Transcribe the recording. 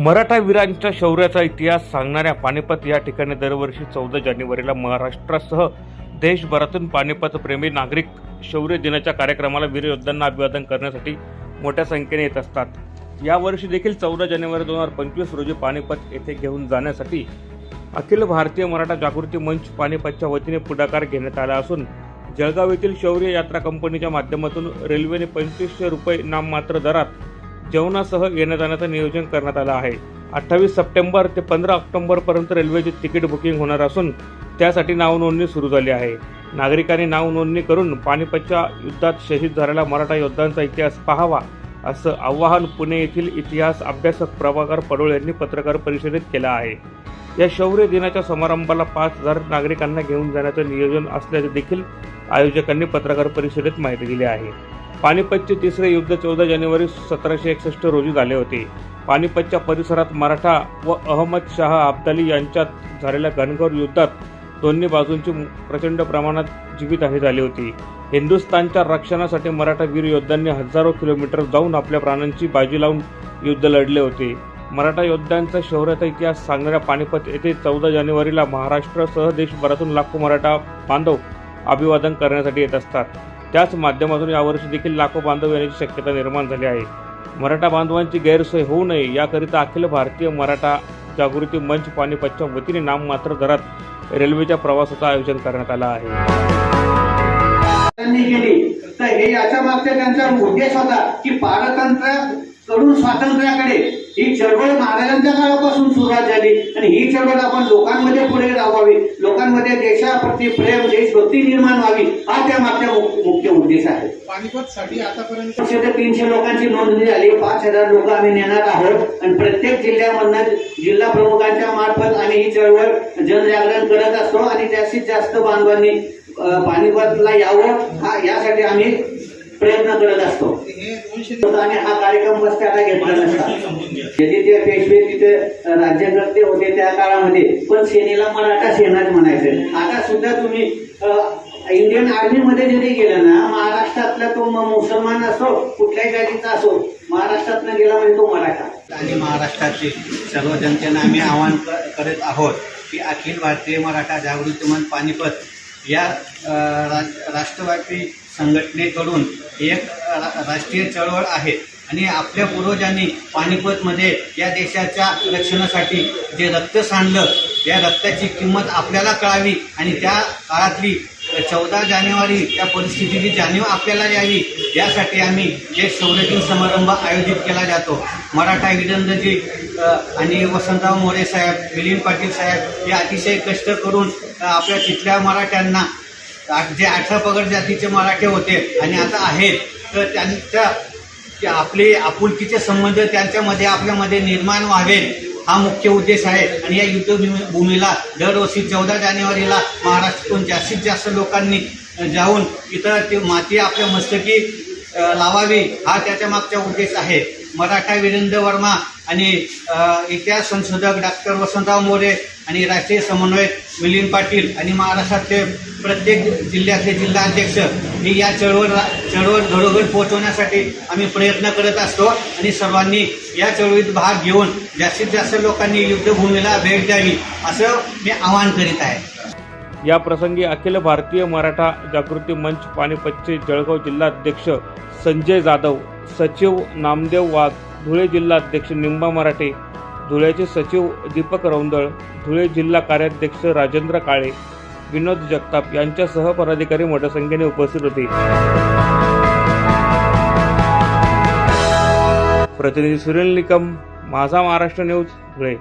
मराठा वीरांच्या शौर्याचा इतिहास सांगणाऱ्या पानिपत या ठिकाणी दरवर्षी चौदा जानेवारीला महाराष्ट्रासह देशभरातून पानिपत प्रेमी नागरिक शौर्य दिनाच्या कार्यक्रमाला वीरयोद्धांना अभिवादन करण्यासाठी मोठ्या संख्येने येत असतात. यावर्षी देखील चौदा जानेवारी दोन हजार पंचवीस रोजी पानिपत येथे घेऊन जाण्यासाठी अखिल भारतीय मराठा जागृती मंच पानिपतच्या वतीने पुढाकार घेण्यात आला असून जळगाव येथील शौर्य यात्रा कंपनीच्या माध्यमातून रेल्वेने पंचवीसशे रुपये नाममात्र दरात जेवणासह येण्या जाण्याचं नियोजन करण्यात आलं आहे. अठ्ठावीस सप्टेंबर ते पंधरा ऑक्टोबरपर्यंत रेल्वेची तिकीट बुकिंग होणार असून त्यासाठी नावनोंदणी सुरू झाली आहे. नागरिकांनी नावनोंदणी करून पानिपतच्या युद्धात शहीद झालेला मराठा योद्धांचा इतिहास पाहावा असं आवाहन पुणे येथील इतिहास अभ्यासक प्रभाकर पडोळ यांनी पत्रकार परिषदेत केलं आहे. या शौर्य दिनाच्या समारंभाला पाच हजार नागरिकांना घेऊन जाण्याचं नियोजन असल्याचे देखील आयोजकांनी पत्रकार परिषदेत माहिती दिली आहे. पानिपतचे तिसरे युद्ध चौदा जानेवारी सतराशे एकसष्ट रोजी झाले होते. पानिपतच्या परिसरात मराठा व अहमद शाह अब्दाली यांच्यात झालेल्या घनघोर युद्धात दोन्ही बाजूंची प्रचंड प्रमाणात जीवितहानी झाली होती. हिंदुस्थानच्या रक्षणासाठी मराठा वीर योद्धांनी हजारो किलोमीटर जाऊन आपल्या प्राणांची बाजी लावून युद्ध लढले होते. मराठा योद्ध्यांचा शौर्याचा इतिहास सांगणाऱ्या पानिपत येथे चौदा जानेवारीला महाराष्ट्रासह देशभरातून लाखो मराठा बांधव अभिवादन करण्यासाठी येत असतात. त्याच माध्यमातून यावर्षी देखील लाखो बांधव येण्याची शक्यता निर्माण झाली आहे. मराठा बांधवांची गैरसोय होऊ नये याकरिता अखिल भारतीय मराठा जागृती मंच पानिपतच्या वतीने नाममात्र दरात रेल्वेच्या प्रवासाचं आयोजन करण्यात आलं आहे. केली. तर हे याच्या मागचा त्यांचा उद्देश होता की पारतंत्रकडून स्वातंत्र्याकडे ही चळवळ महाराजांच्या काळापासून सुरुवात झाली. आणि ही चळवळ आपण लोकांमध्ये पुढे राबवावी. लोकांमध्ये देशाप्रती प्रेम देशभक्ती निर्माण व्हावी हा त्या मागचा मु- मुख्य उद्देश आहे. पानिपत साठी आतापर्यंत तीनशे लोकांची नोंदणी झाली. पाच हजार लोक आम्ही नेणार आहोत. आणि प्रत्येक जिल्ह्यामधनं जिल्हा प्रमुखांच्या मार्फत आम्ही ही चळवळ जनजागरण करत असतो. आणि जास्तीत जास्त बांधवांनी पानिपतला यावं हा यासाठी आम्ही प्रयत्न करत असतो. आणि हा कार्यक्रम बसत्याला घेतला ते पेशवे तिथे राज्यकर्ते होते त्या काळामध्ये पण सेनेला मराठा सेनाच म्हणायचे. आता सुद्धा तुम्ही इंडियन आर्मी मध्ये जरी गेलं ना महाराष्ट्रातला तो मुसलमान असो कुठल्याही जातीचा असो महाराष्ट्रातनं गेला म्हणजे तो मराठा. आणि महाराष्ट्रातील सर्व जनतेला आम्ही आवाहन करत आहोत की अखिल भारतीय मराठा जागृती मंच पानिपत या राष्ट्रव्यापी संघटनेकडून एक रा- राष्ट्रीय चळवळ आहे. आणि आपल्या पूर्वजांनी पानिपतमध्ये या देशाच्या रक्षणासाठी जे रक्त सांडलं या रक्ताची किंमत आपल्याला कळावी आणि त्या काळातली चौदा जानेवारी त्या परिस्थितीची जाणीव आपल्याला यावी यासाठी आम्ही जे शौर्यदिन समारंभ आयोजित केला जातो. मराठा विरंदजी आणि वसंतराव मोरे साहेब मिलिंद पाटील साहेब हे अतिशय कष्ट करून आपल्या तिथल्या मराठ्यांना जे अठरा पगड जातीचे मराठे होते आणि आता आहेत तर त्यांच्या आपले आपुलकीचे संबंध त्यांच्यामध्ये आपल्यामध्ये निर्माण व्हावेत हा मुख्य उद्देश आहे. आणि या युद्धभूमीला दरवर्षी चौदा जानेवारीला महाराष्ट्रातून जास्तीत जास्त लोकांनी जाऊन इथं ते माती आपल्या मस्तकी लावावी हा त्याच्या मागचा उद्देश आहे. मराठा वीरेंद्र वर्मा आणि इतिहास संशोधक डॉक्टर वसंतराव मोरे आणि राष्ट्रीय समन्वयक मिलिंद पाटील आणि महाराष्ट्रातले प्रत्येक जिल्ह्यातले जिल्हाध्यक्ष हे या चळवळ चळवळ घरोघर पोहोचवण्यासाठी आम्ही प्रयत्न करत असतो आणि सर्वांनी या चळवळीत भाग घेऊन जास्तीत जास्त लोकांनी युद्धभूमीला भेट द्यावी असं मी आवाहन करीत आहे. या प्रसंगी अखिल भारतीय मराठा जागृती मंच पानिपतचे जळगाव जिल्हाध्यक्ष संजय जाधव सचिव नामदेव वाघ धुळे जिल्हाध्यक्ष निंबा मराठे धुळ्याचे सचिव दीपक रौंदळ धुळे जिल्हा कार्याध्यक्ष राजेंद्र काळे विनोद जगताप यांच्यासह पदाधिकारी मोठ्या संख्येने उपस्थित होते. प्रतिनिधी सुरेल निकम माझा महाराष्ट्र न्यूज धुळे.